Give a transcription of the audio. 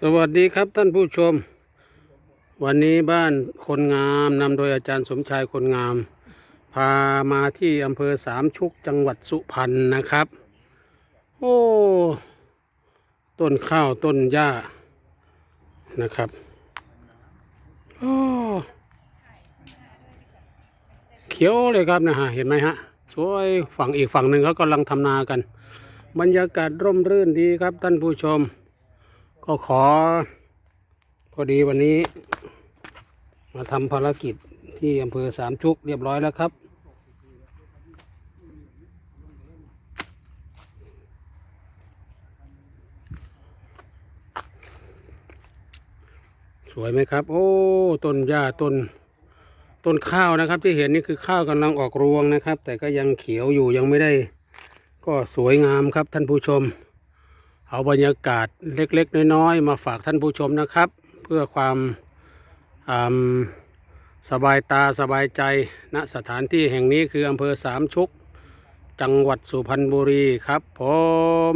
สวัสดีครับท่านผู้ชม วันนี้บ้านคนงามนำโดยอาจารย์สมชายคนงาม พามาที่อำเภอสามชุกจังหวัดสุพรรณนะครับ โอ้ ต้นข้าวต้นหญ้านะครับโอ้เขียวเลยครับนะฮะเห็นไหมฮะสวยฝั่งอีกฝั่งหนึ่งเขากำลังทำนากัน บรรยากาศร่มรื่นดีครับท่านผู้ชม ก็ขอ พอดีวันนี้ มาทำภารกิจที่อำเภอสามชุกเรียบร้อยแล้วครับ สวยไหมครับ โอ้ต้นหญ้าต้นต้นข้าวนะครับ ที่เห็นนี่คือข้าวกำลังออกรวงนะครับ แต่ก็ยังเขียวอยู่ยังไม่ได้ ก็สวยงามครับท่านผู้ชม เอาบรรยากาศเล็กๆ น้อยๆ มาฝากท่านผู้ชมนะครับ เพื่อความสบายตาสบายใจณสถานที่แห่งนี้คืออำเภอสามชุก จังหวัดสุพรรณบุรีครับผม